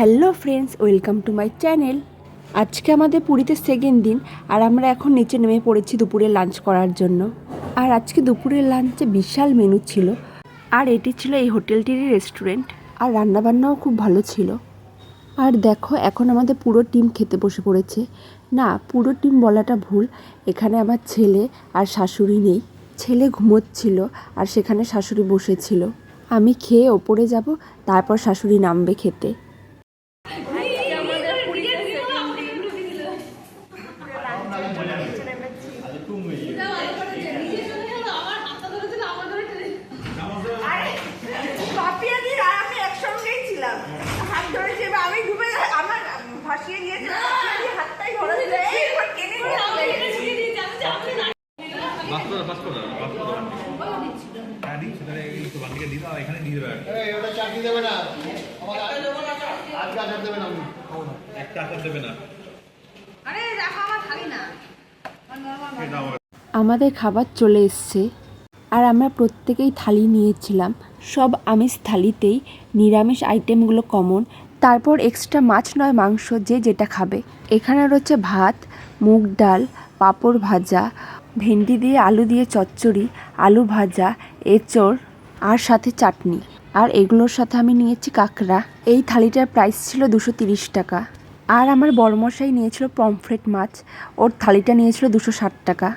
Hello friends, welcome to my channel. আজকে আমাদের পুরীতে সেকেন্ড দিন, আর আমরা এখন নিচে নেমে পড়েছি দুপুরে লাঞ্চ করার জন্য। আর আজকে দুপুরের লাঞ্চে বিশাল মেনু ছিল, আর এটি ছিল এই হোটেলটিরই রেস্টুরেন্ট আর রান্নাবান্নাও খুব ভালো ছিল। আর দেখো, এখন আমাদের পুরো টিম খেতে বসে পড়েছে। না, পুরো টিম বলাটা ভুল, এখানে আমার ছেলে আর শাশুড়ি নেই। ছেলে ঘুমোচ্ছিল, আর সেখানে শাশুড়ি বসেছিল। আমি খেয়ে ওপরে যাব, তারপর শাশুড়ি নামবে খেতে পাপিয়া দি আর আমি একসঙ্গেই ছিলাম হাত ধরেছে এবার আমি ডুবে আমার ভাসিয়ে নিয়েছে পাপিয়া দি হাতটাই ধরেছে এই এবার টেনে নিয়ে বাস করো বাস করো বাস করো হ্যাঁ দিচ্ছি তাহলে এই তো বাকিকে দিয়ে দাও এখানে দিয়ে দেবে এই ওটা চাকরি দেবে না আমার আজকে আচার দেবে না আমি খাব না একটা আচার দেবে না। আরে রাখা আমার এই দাও আমাদের খাবার চলে এসছে। আর আমরা প্রত্যেকেই থালি নিয়েছিলাম। সব আমিষ থালিতেই নিরামিষ আইটেমগুলো কমন তারপর এক্সট্রা মাছ নয়, মাংস যে যেটা খাবে। এখানে রয়েছে ভাত, মুগ ডাল, পাঁপড় ভাজা, ভেন্ডি দিয়ে আলু দিয়ে চচ্চড়ি, আলু ভাজা, এঁচড় আর সাথে চাটনি। আর এগুলোর সাথে আমি নিয়েছি কাঁকড়া। এই থালিটার প্রাইস ছিল দুশো তিরিশ টাকা। আর আমার বড়মশাই নিয়েছিল পমফ্রেট মাছ। ওর থালিটা নিয়েছিল দুশো ষাট টাকা।